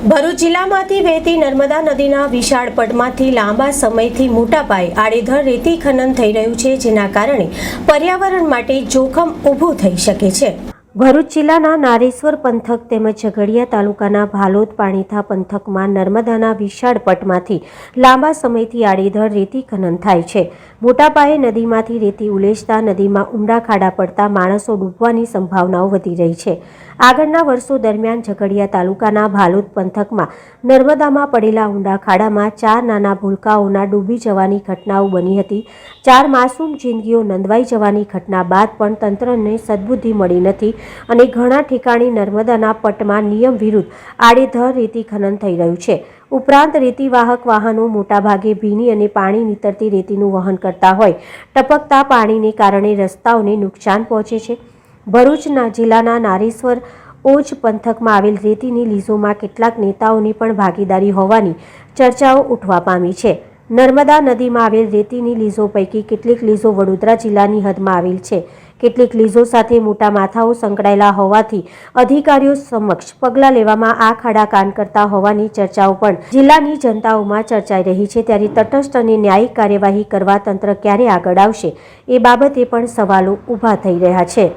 ભરૂચ જિલ્લામાંથી વહેતી નર્મદા નદીના વિશાળ પટમાંથી લાંબા સમયથી મોટા પાયે આડેધડ રેતી ખનન થઈ રહ્યું છે, જેના કારણે પર્યાવરણ માટે જોખમ ઊભું થઈ શકે છે. ભરૂચ જિલ્લાના નારેશ્વર પંથક તેમજ ઝઘડિયા તાલુકાના ભાલોદ પાણીથા પંથકમાં નર્મદાના વિશાળ પટમાંથી લાંબા સમયથી આડેધડ રેતી ખનન થાય છે. મોટા પાયે નદીમાંથી રેતી ઉલેચતા નદીમાં ઊંડા ખાડા પડતા માણસો ડૂબવાની સંભાવનાઓ વધી રહી છે. આગળના વર્ષો દરમિયાન ઝઘડિયા તાલુકાના ભાલોદ પંથકમાં નર્મદામાં પડેલા ઊંડા ખાડામાં ચાર નાના ભૂલકાઓના ડૂબી જવાની ઘટનાઓ બની હતી. ચાર માસૂમ જિંદગીઓ નંદવાઈ જવાની ઘટના બાદ પણ તંત્રને સદબુદ્ધિ મળી નથી. અને ઘણા ઠેકાણે નર્મદાના પટમાં નિયમ વિરુદ્ધ આડેધડ રેતી ખનન થઈ રહ્યું છે. ઉપરાંત રેતીવાહક વાહનો મોટાભાગે ભીની અને પાણી નીતરતી રેતીનું વહન કરતા હોય. ટપકતા પાણીને કારણે રસ્તાઓને નુકસાન પહોંચે છે. ભરૂચના જિલ્લાના નારેશ્વર ઓજ પંથકમાં આવેલ રેતીની લીઝોમાં કેટલાક નેતાઓની પણ ભાગીદારી હોવાની ચર્ચાઓ ઉઠવા પામી છે. નર્મદા નદીમાં આવેલ રેતીની લીઝો પૈકી કેટલીક લીઝો વડોદરા જિલ્લાની હદમાં આવેલ છે. કેટલીક લીઝો સાથે મોટા માથાઓ સંકળાયેલા હોવાથી અધિકારીઓ સમક્ષ પગલાં લેવામાં આ ખાડા કાન કરતા હોવાની ચર્ચાઓ પણ જિલ્લાની જનતાઓમાં ચર્ચાઈ રહી છે. ત્યારે તટસ્થ અને ન્યાયિક કાર્યવાહી કરવા તંત્ર ક્યારે આગળ આવશે એ બાબતે પણ સવાલો ઊભા થઈ રહ્યા છે.